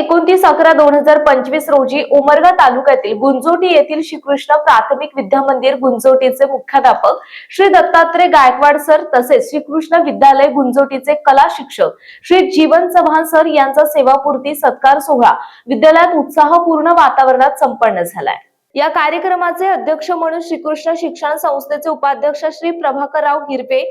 एकोणतीस अकरा दोन हजार पंचवीस रोजी उमरगा तालुक्यातील गुंजोटी येथील श्रीकृष्ण प्राथमिक विद्या मंदिर गुंजोटीचे मुख्याध्यापक श्री दत्तात्रय गायकवाड सर तसेच श्रीकृष्ण विद्यालय गुंजोटीचे कला शिक्षक श्री जीवन चव्हाण सर यांचा सेवापूर्ती सत्कार सोहळा विद्यालयात उत्साहपूर्ण वातावरणात संपन्न झालाय. या कार्यक्रमाचे अध्यक्ष म्हणून श्रीकृष्ण शिक्षण संस्थेचे उपाध्यक्ष श्री प्रभाकरराव हिरवे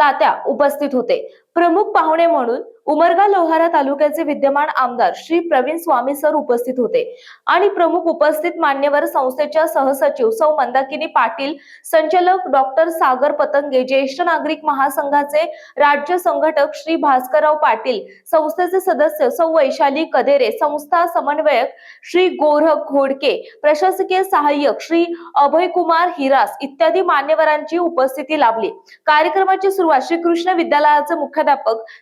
तात्या उपस्थित होते. प्रमुख पाहुणे म्हणून उमरगा लोहारा तालुक्याचे विद्यमान आमदार श्री प्रवीण स्वामी सर उपस्थित होते. आणि प्रमुख उपस्थित मान्यवर संस्थेच्या सहसचिव सौ मंदाकिनी पाटील संचालक डॉक्टर सागर पतंगे ज्येष्ठ नागरिक महासंघाचे राज्य संघटक श्री भास्करराव पाटील संस्थेचे सदस्य सौ वैशाली कदेरे संस्था समन्वयक श्री गोरख घोडके प्रशासकीय सहाय्यक श्री अभयकुमार हिरास इत्यादी मान्यवरांची उपस्थिती लाभली. कार्यक्रमाची सुरुवात श्री कृष्ण विद्यालयाचे मुख्याध्यापक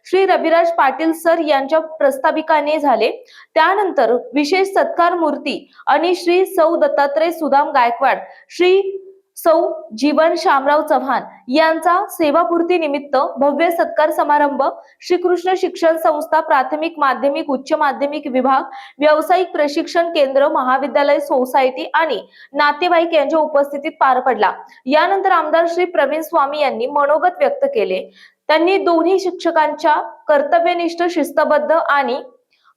श्री रविराज पाटील सर यांच्या प्रस्ताविकाने झाले. त्यानंतर विशेष सत्कार मूर्ती आणि श्री सौ दत्तात्रय सुदाम गायकवाड श्री सौ जीवन शामराव चव्हाण यांचा सेवापूर्ती निमित्त भव्य सत्कार समारंभ श्रीकृष्ण शिक्षण संस्था प्राथमिक माध्यमिक उच्च माध्यमिक विभाग व्यावसायिक प्रशिक्षण केंद्र महाविद्यालय सोसायटी आणि नातेवाईक यांच्या उपस्थितीत पार पडला. यानंतर आमदार श्री प्रवीण स्वामी यांनी मनोगत व्यक्त केले. त्यांनी दोन्ही शिक्षकांच्या कर्तव्यनिष्ठ शिस्तबद्ध आणि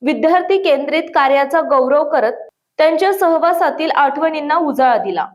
विद्यार्थी केंद्रित कार्याचा गौरव करत त्यांच्या सहवासातील आठवणींना उजाळा दिला.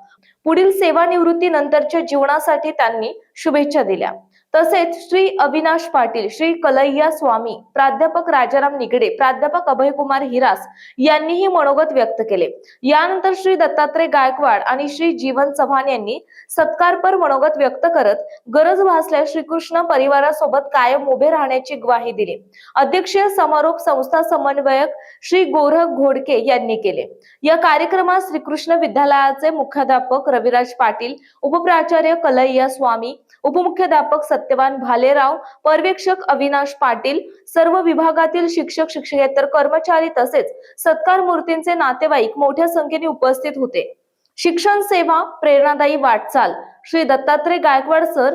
पुढील सेवानिवृत्तीनंतरच्या जीवनासाठी त्यांनी शुभेच्छा दिल्या. तसेच श्री अविनाश पाटील श्री कलैया स्वामी प्राध्यापक राजाराम निगडे प्राध्यापक अभयकुमार हिरास यांनीही मनोगत व्यक्त केले. यानंतर श्री दत्तात्रय गायकवाड आणि श्री जीवन चव्हाण यांनी सत्कारपर मनोगत व्यक्त करत गरज भासल्यास श्रीकृष्ण परिवारासोबत कायम उभे राहण्याची ग्वाही दिली. अध्यक्षीय समारोप संस्था समन्वयक श्री गोरख घोडके यांनी केले. या कार्यक्रमात श्रीकृष्ण विद्यालयाचे मुख्याध्यापक रविराज पाटील उपप्राचार्य कलैया स्वामी उपमुख्याध्यापक सत्यवान भालेराव पर्यवेक्षक अविनाश पाटील सर्व विभागातील शिक्षक शिक्षकेतर कर्मचारी तसेच सत्कार मूर्तींचे नातेवाईक मोठ्या संख्येने उपस्थित होते. शिक्षण सेवा प्रेरणादायी वाटचाल. श्री दत्तात्रय गायकवाड सर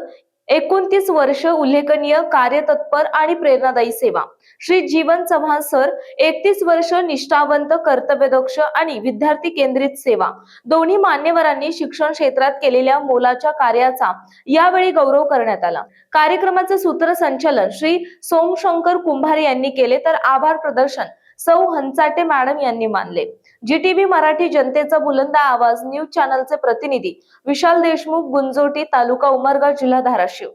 एकोणतीस वर्ष उल्लेखनीय कार्यतत्पर आणि प्रेरणादायी सेवा. श्री जीवन चव्हाण सर एकतीस वर्ष निष्ठावंत कर्तव्यदक्ष आणि विद्यार्थी केंद्रित सेवा. दोन्ही मान्यवरांनी शिक्षण क्षेत्रात केलेल्या मोलाच्या कार्याचा यावेळी गौरव करण्यात आला. कार्यक्रमाचे सूत्रसंचालन श्री सोमशंकर कुंभार यांनी केले तर आभार प्रदर्शन सौ हंचाटे मॅडम यांनी मानले. जी टीव्ही मराठी जनतेचा बुलंद आवाज न्यूज चॅनलचे प्रतिनिधी विशाल देशमुख गुंजोटी तालुका उमरगा जिल्हा धाराशिव.